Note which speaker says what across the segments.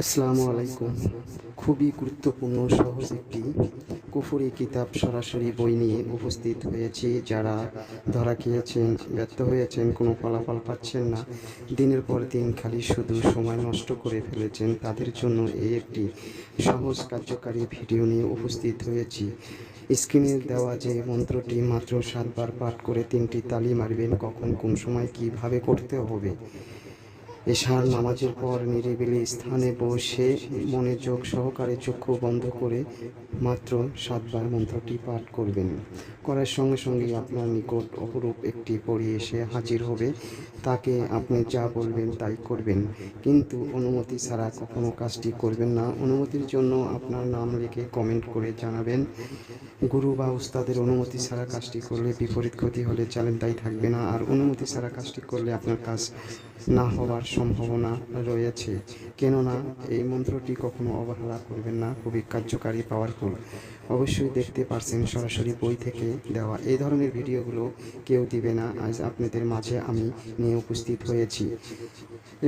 Speaker 1: আসসালামু আলাইকুম। খুবই গুরুত্বপূর্ণ, সহজ একটি কুফুরি কিতাব সরাসরি বই নিয়ে উপস্থিত হয়েছি। যারা ধরা খেয়েছেন, ব্যর্থ হয়েছেন, কোনো ফলাফল পাচ্ছেন না, দিনের পর দিন খালি শুধু সময় নষ্ট করে ফেলেছেন, তাদের জন্য এই একটি সহজ কার্যকারী ভিডিও নিয়ে উপস্থিত হয়েছি। স্ক্রিনে দেওয়া যে মন্ত্রটি মাত্র সাতবার পাঠ করে তিনটি তালি মারবেন, কখন, কোন সময়, কীভাবে করতে হবে? এশার নামাজের পর নিরিবিলি স্থানে বসে মনোযোগ সহকারে চক্ষু বন্ধ করে মাত্র সাতবার মন্ত্রটি পাঠ করবেন। করার সঙ্গে সঙ্গে আপনার নিকট অপরূপ একটি পড়ি এসে হাজির হবে। তাকে আপনি যা বলবেন তাই করবেন। কিন্তু অনুমতি ছাড়া কখনো কাজটি করবেন না। অনুমতির জন্য আপনার নাম লিখে কমেন্ট করে জানাবেন। গুরু বা উস্তাদের অনুমতি ছাড়া কাজটি করলে বিপরীত ক্ষতি হলে চ্যালেঞ্জ দায়ী থাকবে না। আর অনুমতি ছাড়া কাজটি করলে আপনার কাজ না হওয়ার সম্ভাবনা রয়েছে। কেননা, এই মন্ত্রটি কখনো অবহেলা করবেন না, খুবই কার্যকারী পাওয়ারফুল অবশ্যই দেখতে পারছেন সরাসরি বই থেকে দেওয়া। এই ধরনের ভিডিওগুলো কেউ দিবে না। আজ আপনাদের মাঝে আমি নিয়ে উপস্থিত হয়েছি।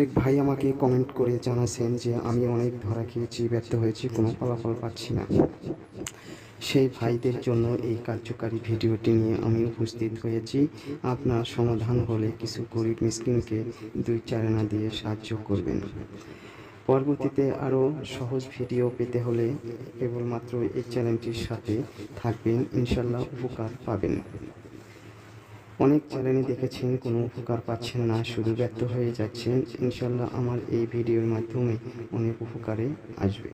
Speaker 1: এক ভাই আমাকে কমেন্ট করে জানাছেন যে, আমি অনেক ধরা খেয়েছি, ব্যর্থ হয়েছি, কোনো ফলাফল পাচ্ছি না। সেই ভাইদের জন্য এই কার্যকারী ভিডিওটি নিয়ে আমি উপস্থিত হয়েছি। আপনার সমাধান হলে কিছু গরিব মিসকিনকে দুই চারানা দিয়ে সাহায্য করবেন। পরবর্তীতে আরও সহজ ভিডিও পেতে হলে কেবলমাত্র এই চ্যানেলটির সাথে থাকবেন ইনশাল্লাহ উপকার পাবেন। অনেক চ্যানেলে দেখেছেন, কোনো উপকার পাচ্ছেন না, শুধু ব্যর্থ হয়ে যাচ্ছেন। ইনশাল্লাহ আমার এই ভিডিওর মাধ্যমে অনেক উপকারে আসবে।